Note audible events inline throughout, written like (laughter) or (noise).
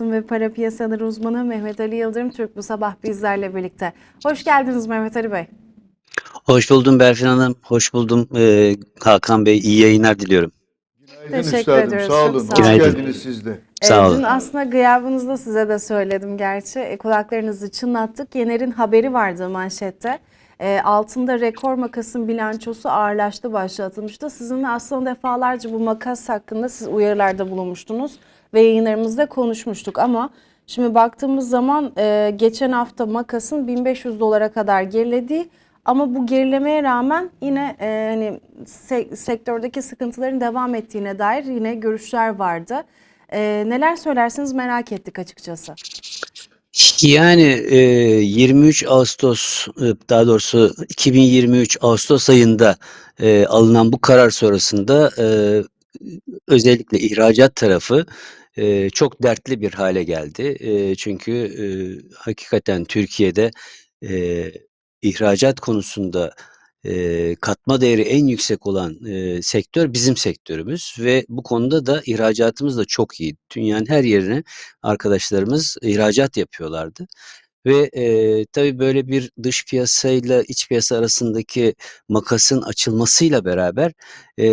Ve para piyasaları uzmanı Mehmet Ali Yıldırım Türk bu sabah bizlerle birlikte. Hoş geldiniz Mehmet Ali Bey. Hoş buldum Berfin Hanım. Hoş buldum Ee, Hakan Bey. İyi yayınlar diliyorum. Günaydın Teşekkür üstadım. ediyoruz, Sağ çok olun. sağ Hoş olun. geldiniz siz de. Sağ Ee, olun. Dün aslında gıyabınızda size de söyledim gerçi. E, kulaklarınızı çınlattık. Yener'in haberi vardı manşette. E, altında rekor makasın bilançosu ağırlaştı başlığı atılmıştı. Sizinle aslında defalarca bu makas hakkında siz uyarılarda bulunmuştunuz ve yayınlarımızda konuşmuştuk ama şimdi baktığımız zaman e, geçen hafta makasın 1500 dolara kadar gerilediği ama bu gerilemeye rağmen yine e, hani se- sektördeki sıkıntıların devam ettiğine dair yine görüşler vardı. E, neler söylersiniz merak ettik açıkçası. Yani e, 23 Ağustos e, daha doğrusu 2023 Ağustos ayında e, alınan bu karar sonrasında e, özellikle ihracat tarafı e, çok dertli bir hale geldi. E, çünkü e, hakikaten Türkiye'de e, ihracat konusunda e, katma değeri en yüksek olan e, sektör bizim sektörümüz ve bu konuda da ihracatımız da çok iyi. Dünyanın her yerine arkadaşlarımız ihracat yapıyorlardı. Ve e, tabii böyle bir dış piyasayla iç piyasa arasındaki makasın açılmasıyla beraber e,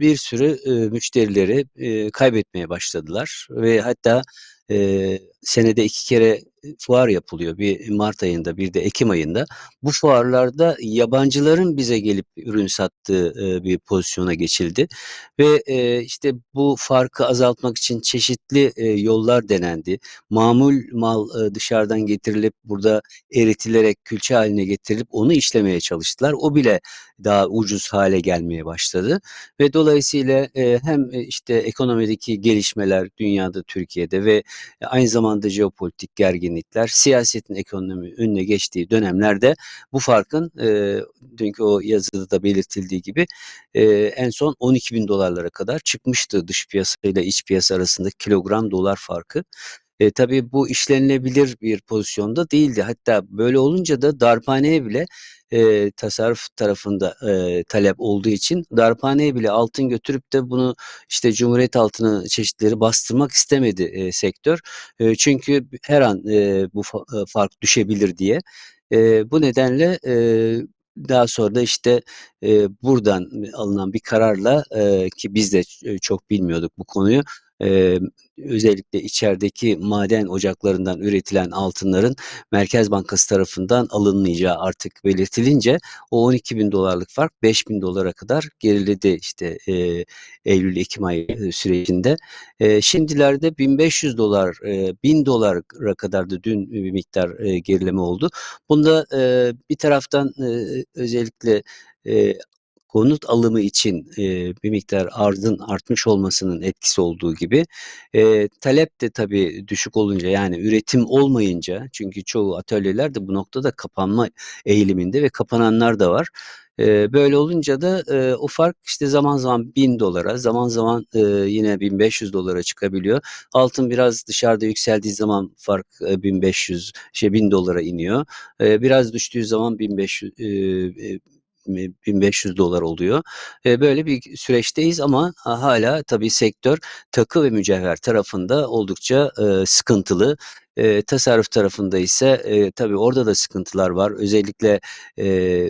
bir sürü e, müşterileri e, kaybetmeye başladılar ve hatta e, senede iki kere fuar yapılıyor. Bir Mart ayında bir de Ekim ayında. Bu fuarlarda yabancıların bize gelip ürün sattığı e, bir pozisyona geçildi ve e, işte bu farkı azaltmak için çeşitli e, yollar denendi. Mamul mal dışarıdan getirilip burada eritilerek külçe haline getirilip onu işlemeye çalıştılar. O bile daha ucuz hale gelmeye başladı ve dolayısıyla hem işte ekonomideki gelişmeler dünyada Türkiye'de ve aynı zamanda jeopolitik gerginlikler siyasetin ekonomi önüne geçtiği dönemlerde bu farkın e, dünkü o yazıda da belirtildiği gibi e, en son 12 bin dolarlara kadar çıkmıştı dış piyasa ile iç piyasa arasındaki kilogram dolar farkı. E, tabii bu işlenilebilir bir pozisyonda değildi. Hatta böyle olunca da darphaneye bile e, tasarruf tarafında e, talep olduğu için darphaneye bile altın götürüp de bunu işte Cumhuriyet altını çeşitleri bastırmak istemedi e, sektör. E, çünkü her an e, bu fa- e, fark düşebilir diye. E, bu nedenle e, daha sonra da işte e, buradan alınan bir kararla e, ki biz de ç- çok bilmiyorduk bu konuyu. E, özellikle içerideki maden ocaklarından üretilen altınların Merkez Bankası tarafından alınmayacağı artık belirtilince o 12 bin dolarlık fark 5 bin dolara kadar geriledi işte e, Eylül-Ekim ayı sürecinde. E, şimdilerde 1500 dolar, e, 1000 dolara kadar da dün bir miktar e, gerileme oldu. Bunda e, bir taraftan e, özellikle e, konut alımı için e, bir miktar arzın artmış olmasının etkisi olduğu gibi e, talep de tabii düşük olunca yani üretim olmayınca çünkü çoğu atölyeler de bu noktada kapanma eğiliminde ve kapananlar da var. Böyle olunca da o fark işte zaman zaman 1000 dolara zaman zaman e, yine 1500 dolara çıkabiliyor. Altın biraz dışarıda yükseldiği zaman fark e, 1500 şey 1000 dolara iniyor. Biraz düştüğü zaman 1500 e, e, 1500 dolar oluyor. E, böyle bir süreçteyiz ama ha- hala tabii sektör takı ve mücevher tarafında oldukça e, sıkıntılı. E, tasarruf tarafında ise e, tabii orada da sıkıntılar var. Özellikle e,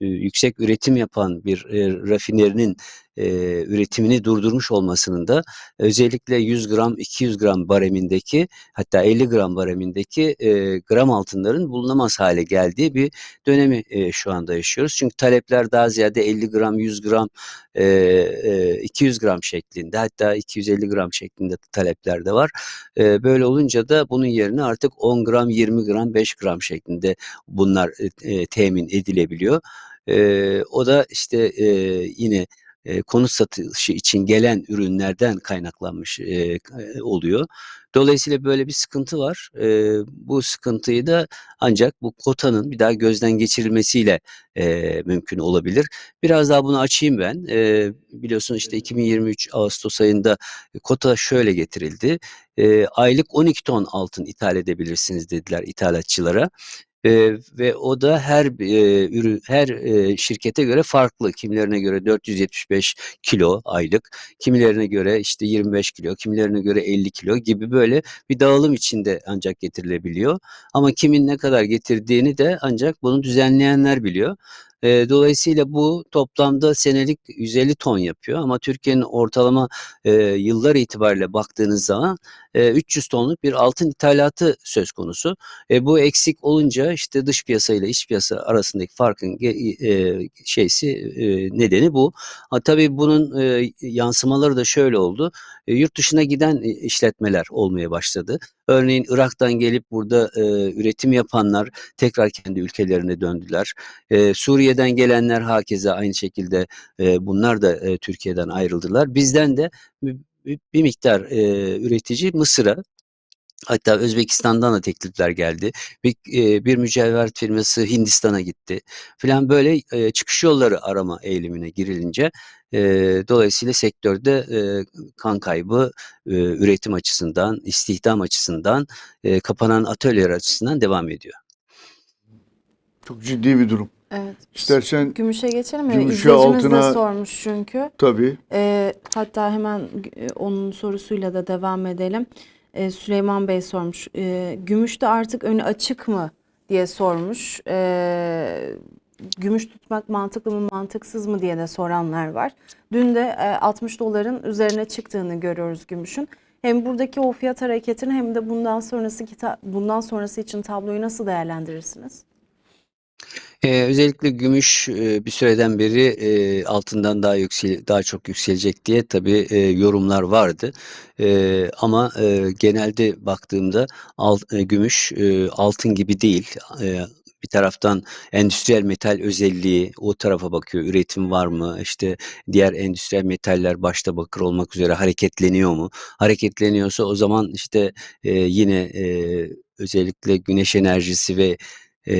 yüksek üretim yapan bir e, rafinerinin e, üretimini durdurmuş olmasının da özellikle 100 gram 200 gram baremindeki hatta 50 gram baremindeki e, gram altınların bulunamaz hale geldiği bir dönemi e, şu anda yaşıyoruz. Çünkü talepler daha ziyade 50 gram 100 gram e, e, 200 gram şeklinde hatta 250 gram şeklinde talepler de var. E, böyle olunca da bunun yerine artık 10 gram 20 gram 5 gram şeklinde bunlar e, temin edilebiliyor. E, o da işte e, yine e, konut satışı için gelen ürünlerden kaynaklanmış e, e, oluyor. Dolayısıyla böyle bir sıkıntı var. E, bu sıkıntıyı da ancak bu kotanın bir daha gözden geçirilmesiyle e, mümkün olabilir. Biraz daha bunu açayım ben. E, biliyorsun işte 2023 Ağustos ayında kota şöyle getirildi. E, aylık 12 ton altın ithal edebilirsiniz dediler ithalatçılara. Ee, ve o da her e, ürün her e, şirkete göre farklı. Kimilerine göre 475 kilo aylık, kimilerine göre işte 25 kilo, kimilerine göre 50 kilo gibi böyle bir dağılım içinde ancak getirilebiliyor. Ama kimin ne kadar getirdiğini de ancak bunu düzenleyenler biliyor. Ee, dolayısıyla bu toplamda senelik 150 ton yapıyor ama Türkiye'nin ortalama e, yıllar itibariyle baktığınız zaman e, 300 tonluk bir altın ithalatı söz konusu. E, bu eksik olunca işte dış piyasa ile iç piyasa arasındaki farkın e, şeysi e, nedeni bu. Ha, tabii bunun e, yansımaları da şöyle oldu. E, yurt dışına giden e, işletmeler olmaya başladı. Örneğin Irak'tan gelip burada e, üretim yapanlar tekrar kendi ülkelerine döndüler. E, Suriye'den gelenler hakeza aynı şekilde e, bunlar da e, Türkiye'den ayrıldılar. Bizden de bir, miktar e, üretici Mısır'a Hatta Özbekistan'dan da teklifler geldi. Bir, e, bir mücevher firması Hindistan'a gitti. Filan böyle e, çıkış yolları arama eğilimine girilince e, dolayısıyla sektörde e, kan kaybı e, üretim açısından, istihdam açısından, e, kapanan atölyeler açısından devam ediyor. Çok ciddi bir durum. Evet. İstersen Gümüşe geçelim mi? Gümüşe, İzleyicimiz de altına- sormuş çünkü. tabii Ee, hatta hemen e, onun sorusuyla da devam edelim. Ee, Süleyman Bey sormuş. Ee, gümüşte artık önü açık mı diye sormuş. Ee, gümüş tutmak mantıklı mı mantıksız mı diye de soranlar var. Dün de e, 60 doların üzerine çıktığını görüyoruz gümüşün. Hem buradaki o fiyat hareketini hem de bundan sonrası bundan sonrası için tabloyu nasıl değerlendirirsiniz? Ee, özellikle gümüş e, bir süreden beri e, altından daha yüksel daha çok yükselecek diye tabii e, yorumlar vardı. E, ama e, genelde baktığımda alt, e, gümüş e, altın gibi değil. E, bir taraftan endüstriyel metal özelliği o tarafa bakıyor. Üretim var mı? İşte diğer endüstriyel metaller başta bakır olmak üzere hareketleniyor mu? Hareketleniyorsa o zaman işte e, yine e, özellikle güneş enerjisi ve e,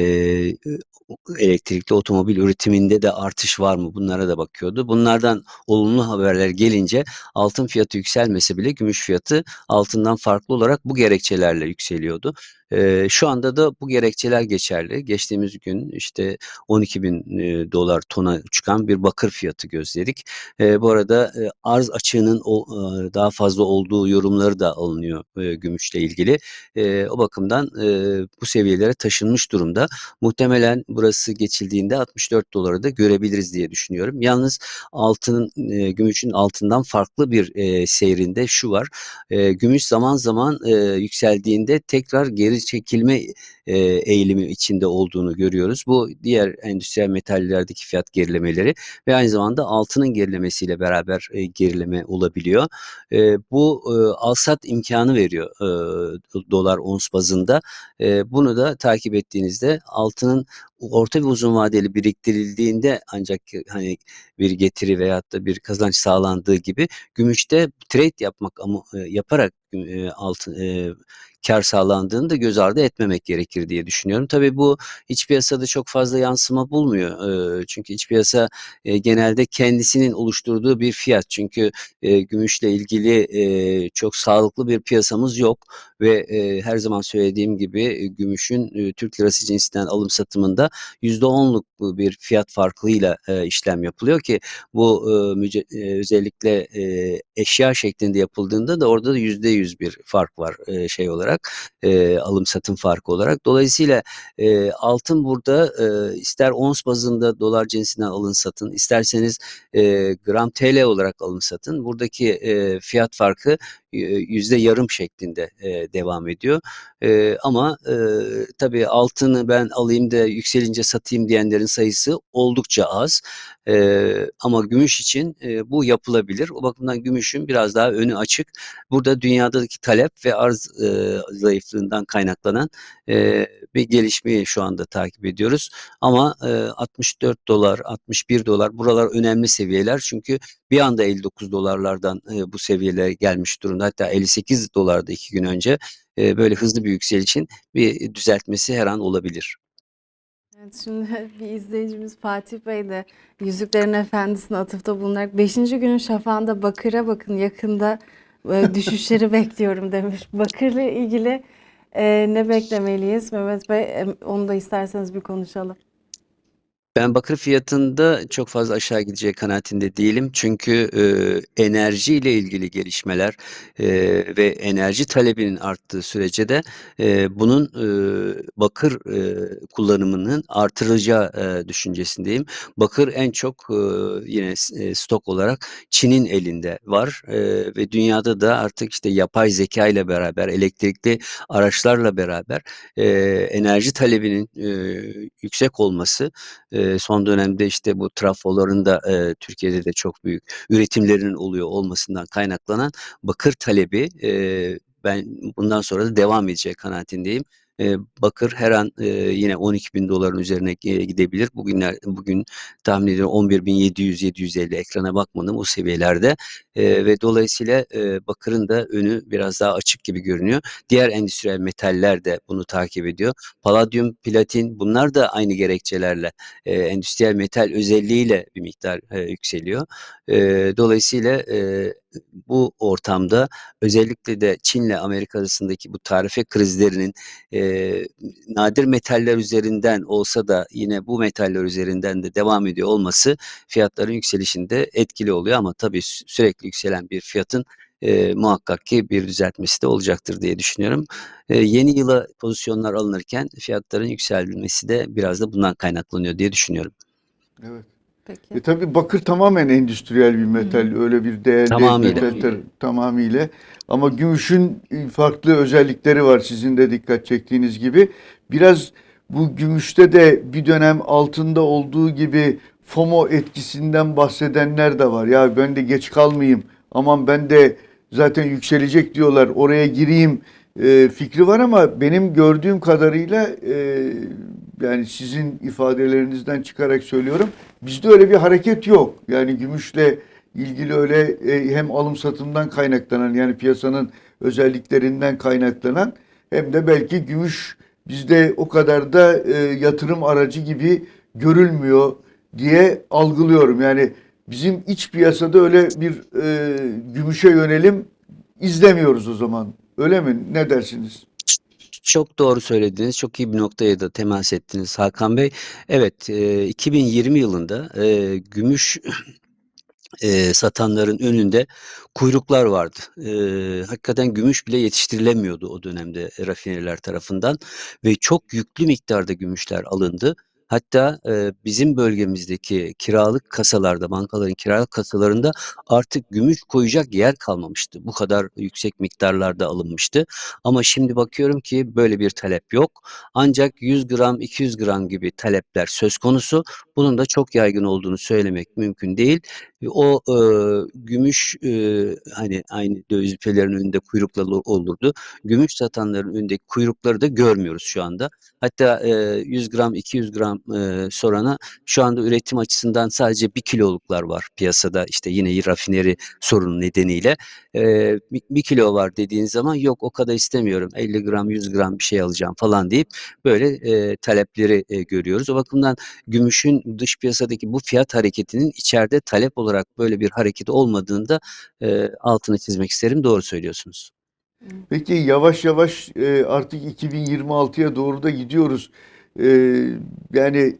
elektrikli otomobil üretiminde de artış var mı? Bunlara da bakıyordu. Bunlardan olumlu haberler gelince altın fiyatı yükselmese bile gümüş fiyatı altından farklı olarak bu gerekçelerle yükseliyordu. Ee, şu anda da bu gerekçeler geçerli. Geçtiğimiz gün işte 12 bin e, dolar tona çıkan bir bakır fiyatı gözledik. Ee, bu arada e, arz açığının o, e, daha fazla olduğu yorumları da alınıyor e, gümüşle ilgili. E, o bakımdan e, bu seviyelere taşınmış durumda. Muhtemelen burası geçildiğinde 64 doları da görebiliriz diye düşünüyorum. Yalnız altının, e, gümüşün altından farklı bir e, seyrinde şu var. E, gümüş zaman zaman e, yükseldiğinde tekrar geri çekilme e, eğilimi içinde olduğunu görüyoruz. Bu diğer endüstriyel metallerdeki fiyat gerilemeleri ve aynı zamanda altının gerilemesiyle beraber e, gerileme olabiliyor. E, bu e, alsat imkanı veriyor e, dolar ons bazında. E, bunu da takip ettiğinizde altının orta ve uzun vadeli biriktirildiğinde ancak hani bir getiri veyahut da bir kazanç sağlandığı gibi gümüşte trade yapmak ama e, yaparak e, altın e, kar sağlandığını da göz ardı etmemek gerekir diye düşünüyorum. Tabii bu iç piyasada çok fazla yansıma bulmuyor. E, çünkü iç piyasa e, genelde kendisinin oluşturduğu bir fiyat. Çünkü e, gümüşle ilgili e, çok sağlıklı bir piyasamız yok ve e, her zaman söylediğim gibi e, gümüşün e, Türk lirası cinsinden alım satımında %10'luk bir fiyat farkıyla e, işlem yapılıyor ki bu e, e, özellikle e, eşya şeklinde yapıldığında da orada da %100 bir fark var e, şey olarak e, alım satım farkı olarak. Dolayısıyla e, altın burada e, ister ons bazında dolar cinsinden alın satın isterseniz e, gram TL olarak alın satın. Buradaki e, fiyat farkı yüzde yarım şeklinde e, devam ediyor. E, ama e, tabii altını ben alayım da yükselince satayım diyenlerin sayısı oldukça az. E, ama gümüş için e, bu yapılabilir. O bakımdan gümüşün biraz daha önü açık. Burada dünyadaki talep ve arz e, zayıflığından kaynaklanan e, bir gelişmeyi şu anda takip ediyoruz. Ama e, 64 dolar, 61 dolar buralar önemli seviyeler. Çünkü bir anda 59 dolarlardan e, bu seviyelere gelmiş durumda. Hatta 58 dolarda iki gün önce e, böyle hızlı bir yükselişin bir düzeltmesi her an olabilir. Evet, şimdi (laughs) bir izleyicimiz Fatih Bey de Yüzüklerin Efendisi'ne atıfta bulunarak 5. günün şafağında Bakır'a bakın yakında e, (laughs) düşüşleri bekliyorum demiş. Bakır'la ilgili Ee, ne beklemeliyiz Mehmet Bey? Em, Onu da isterseniz bir konuşalım. Ben bakır fiyatında çok fazla aşağı gideceği kanaatinde değilim. Çünkü e, enerji ile ilgili gelişmeler e, ve enerji talebinin arttığı sürece de e, bunun e, bakır e, kullanımının artıracağı e, düşüncesindeyim. Bakır en çok e, yine e, stok olarak Çin'in elinde var E, ve dünyada da artık işte yapay zeka ile beraber elektrikli araçlarla beraber e, enerji talebinin e, yüksek olması e, son dönemde işte bu trafoların da e, Türkiye'de de çok büyük üretimlerinin oluyor olmasından kaynaklanan bakır talebi e, ben bundan sonra da devam edeceği kanaatindeyim. Bakır her an yine 12 bin doların üzerine gidebilir. Bugünler bugün tahmin ediyorum 11.700-750 ekrana bakmadım o seviyelerde ve dolayısıyla bakırın da önü biraz daha açık gibi görünüyor. Diğer endüstriyel metaller de bunu takip ediyor. Paladyum, platin bunlar da aynı gerekçelerle e, endüstriyel metal özelliğiyle bir miktar yükseliyor. Dolayısıyla bu ortamda özellikle de Çin'le Amerika arasındaki bu tarife krizlerinin e, nadir metaller üzerinden olsa da yine bu metaller üzerinden de devam ediyor olması fiyatların yükselişinde etkili oluyor ama tabii sü- sürekli yükselen bir fiyatın e, muhakkak ki bir düzeltmesi de olacaktır diye düşünüyorum. E, yeni yıla pozisyonlar alınırken fiyatların yükselmesi de biraz da bundan kaynaklanıyor diye düşünüyorum. Evet. Peki. E tabii bakır tamamen endüstriyel bir metal. Öyle bir değerli Tamamıyla. metal tamamıyla. Ama gümüşün farklı özellikleri var sizin de dikkat çektiğiniz gibi. Biraz bu gümüşte de bir dönem altında olduğu gibi FOMO etkisinden bahsedenler de var. Ya ben de geç kalmayayım. Aman ben de zaten yükselecek diyorlar. Oraya gireyim e, fikri var ama benim gördüğüm kadarıyla e, yani sizin ifadelerinizden çıkarak söylüyorum. Bizde öyle bir hareket yok. Yani gümüşle ilgili öyle e, hem alım satımdan kaynaklanan yani piyasanın özelliklerinden kaynaklanan hem de belki gümüş bizde o kadar da e, yatırım aracı gibi görülmüyor diye algılıyorum. Yani bizim iç piyasada öyle bir e, gümüşe yönelim izlemiyoruz o zaman. Öyle mi? Ne dersiniz? Çok doğru söylediniz. Çok iyi bir noktaya da temas ettiniz Hakan Bey. Evet, e, 2020 yılında e, gümüş (clears throat) e, satanların önünde kuyruklar vardı. E, hakikaten gümüş bile yetiştirilemiyordu o dönemde rafineriler tarafından ve çok yüklü miktarda gümüşler alındı. Hatta e, bizim bölgemizdeki kiralık kasalarda, bankaların kiralık kasalarında artık gümüş koyacak yer kalmamıştı. Bu kadar yüksek miktarlarda alınmıştı. Ama şimdi bakıyorum ki böyle bir talep yok. Ancak 100 gram, 200 gram gibi talepler söz konusu. Bunun da çok yaygın olduğunu söylemek mümkün değil. O e, gümüş e, hani aynı döviz ülkelerin önünde kuyruklar olurdu. Gümüş satanların önündeki kuyrukları da görmüyoruz şu anda. Hatta e, 100 gram 200 gram e, sorana şu anda üretim açısından sadece bir kiloluklar var piyasada işte yine rafineri sorunu nedeniyle. E, bir, kilo var dediğin zaman yok o kadar istemiyorum 50 gram 100 gram bir şey alacağım falan deyip böyle e, talepleri e, görüyoruz. O bakımdan gümüşün dış piyasadaki bu fiyat hareketinin içeride talep olarak böyle bir hareket olmadığında e, altını çizmek isterim. Doğru söylüyorsunuz. Peki yavaş yavaş artık 2026'ya doğru da gidiyoruz. E, yani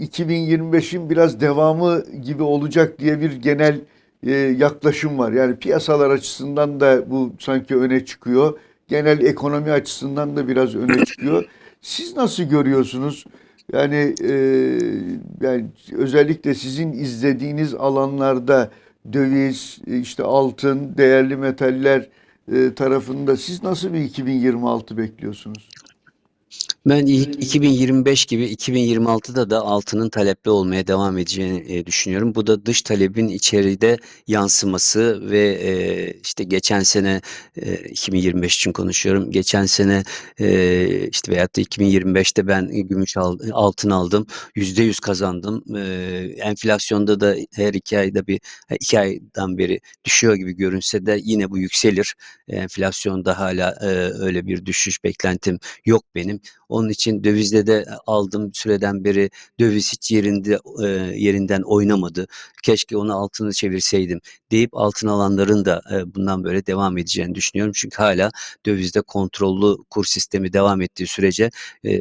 2025'in biraz devamı gibi olacak diye bir genel e, yaklaşım var. Yani piyasalar açısından da bu sanki öne çıkıyor. Genel ekonomi açısından da biraz öne çıkıyor. Siz nasıl görüyorsunuz? Yani e, yani özellikle sizin izlediğiniz alanlarda döviz, işte altın, değerli metaller e, tarafında siz nasıl bir 2026 bekliyorsunuz? Ben ilk 2025 gibi 2026'da da altının talepli olmaya devam edeceğini e, düşünüyorum. Bu da dış talebin içeride yansıması ve e, işte geçen sene e, 2025 için konuşuyorum. Geçen sene e, işte veyahut da 2025'te ben gümüş al, altın aldım. %100 kazandım. E, enflasyonda da her iki ayda bir iki aydan beri düşüyor gibi görünse de yine bu yükselir. Enflasyonda hala e, öyle bir düşüş beklentim yok benim. Onun için dövizde de aldığım süreden beri döviz hiç yerinde e, yerinden oynamadı. Keşke onu altını çevirseydim deyip altın alanların da e, bundan böyle devam edeceğini düşünüyorum. Çünkü hala dövizde kontrollü kur sistemi devam ettiği sürece e,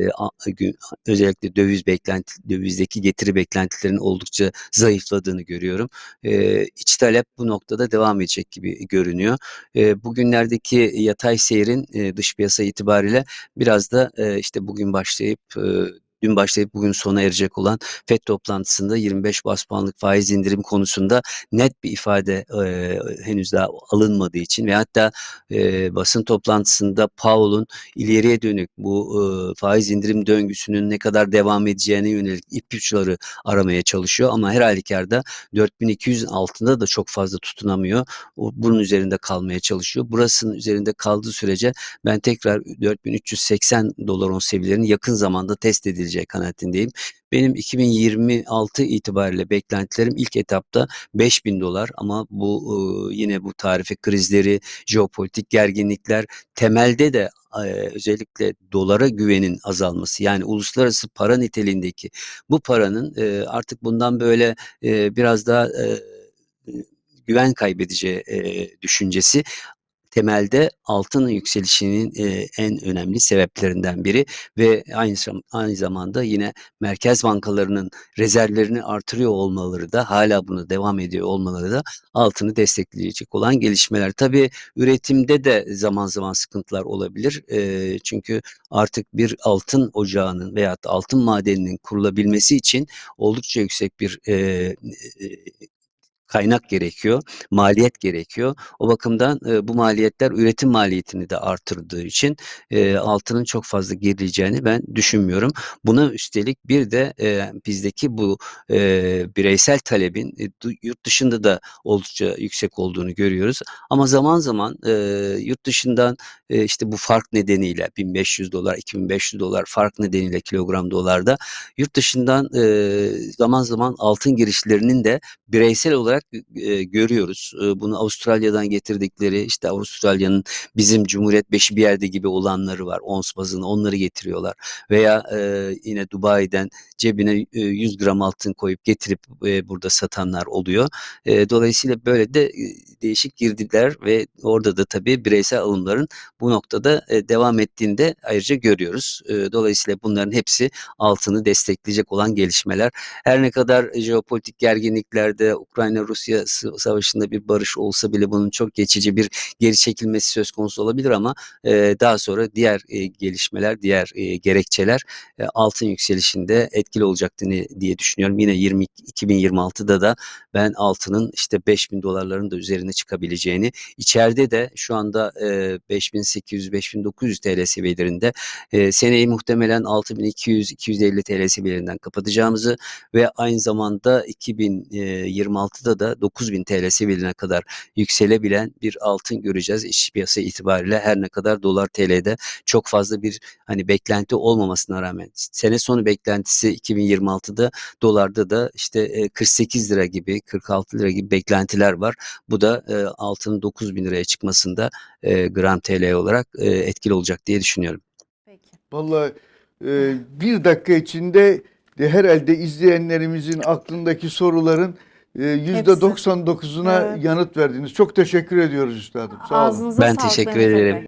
özellikle döviz beklenti dövizdeki getiri beklentilerinin oldukça zayıfladığını görüyorum. E, iç talep bu noktada devam edecek gibi görünüyor. E, bugünlerdeki yatay seyrin e, dış piyasa itibariyle biraz da e, işte bugün başlayıp dün başlayıp bugün sona erecek olan FED toplantısında 25 bas puanlık faiz indirim konusunda net bir ifade e, henüz daha alınmadığı için ve hatta e, basın toplantısında Powell'un ileriye dönük bu e, faiz indirim döngüsünün ne kadar devam edeceğine yönelik ipuçları aramaya çalışıyor ama her halükarda 4200'ün altında da çok fazla tutunamıyor. O, bunun üzerinde kalmaya çalışıyor. Burasının üzerinde kaldığı sürece ben tekrar 4380 dolar on seviyelerinin yakın zamanda test edileceği kanaatindeyim. Benim 2026 itibariyle beklentilerim ilk etapta 5000 dolar ama bu yine bu tarife krizleri, jeopolitik gerginlikler temelde de özellikle dolara güvenin azalması yani uluslararası para niteliğindeki bu paranın artık bundan böyle biraz daha güven kaybedeceği düşüncesi temelde altın yükselişinin e, en önemli sebeplerinden biri ve aynı aynı zamanda yine merkez bankalarının rezervlerini artırıyor olmaları da hala bunu devam ediyor olmaları da altını destekleyecek olan gelişmeler. Tabii üretimde de zaman zaman sıkıntılar olabilir. E, çünkü artık bir altın ocağının veya da altın madeninin kurulabilmesi için oldukça yüksek bir e, kaynak gerekiyor, maliyet gerekiyor. O bakımdan e, bu maliyetler üretim maliyetini de artırdığı için e, altının çok fazla gerileceğini ben düşünmüyorum. Buna üstelik bir de e, bizdeki bu e, bireysel talebin e, yurt dışında da oldukça yüksek olduğunu görüyoruz. Ama zaman zaman e, yurt dışından e, işte bu fark nedeniyle 1500 dolar, 2500 dolar fark nedeniyle kilogram dolarda yurt dışından e, zaman zaman altın girişlerinin de bireysel olarak e, görüyoruz. E, bunu Avustralya'dan getirdikleri işte Avustralya'nın bizim Cumhuriyet Beşi bir yerde gibi olanları var. Ons bazında onları getiriyorlar. Veya e, yine Dubai'den cebine e, 100 gram altın koyup getirip e, burada satanlar oluyor. E, dolayısıyla böyle de değişik girdiler ve orada da tabii bireysel alımların bu noktada e, devam ettiğini de ayrıca görüyoruz. E, dolayısıyla bunların hepsi altını destekleyecek olan gelişmeler. Her ne kadar jeopolitik gerginliklerde Ukrayna-Rusya s- savaşında bir barış olsa bile bunun çok geçici bir geri çekilmesi söz konusu olabilir ama e, daha sonra diğer e, gelişmeler, diğer e, gerekçeler e, altın yükselişinde etkili olacaktır diye düşünüyorum. Yine 20, 2026'da da ben altının işte 5000 dolarların da üzerine çıkabileceğini, içeride de şu anda e, 5800-5900 TL seviyelerinde e, seneyi muhtemelen 6200-250 TL seviyelerinden kapatacağımızı ve aynı zamanda 2026'da da 9000 TL seviyelerine kadar yükselebilen bir altın göreceğiz iç piyasa itibariyle her ne kadar dolar TL'de çok fazla bir hani beklenti olmamasına rağmen sene sonu beklentisi 2026'da dolarda da işte e, 48 lira gibi 46 lira gibi beklentiler var. Bu da e, altının 9000 liraya çıkmasında e, gram TL olarak e, etkili olacak diye düşünüyorum. Peki. Vallahi e, bir dakika içinde de herhalde izleyenlerimizin aklındaki soruların e, %99'una Evet. yanıt verdiniz. Çok teşekkür ediyoruz üstadım. Sağ olun. Ağzınıza Ben sağlık teşekkür ederim.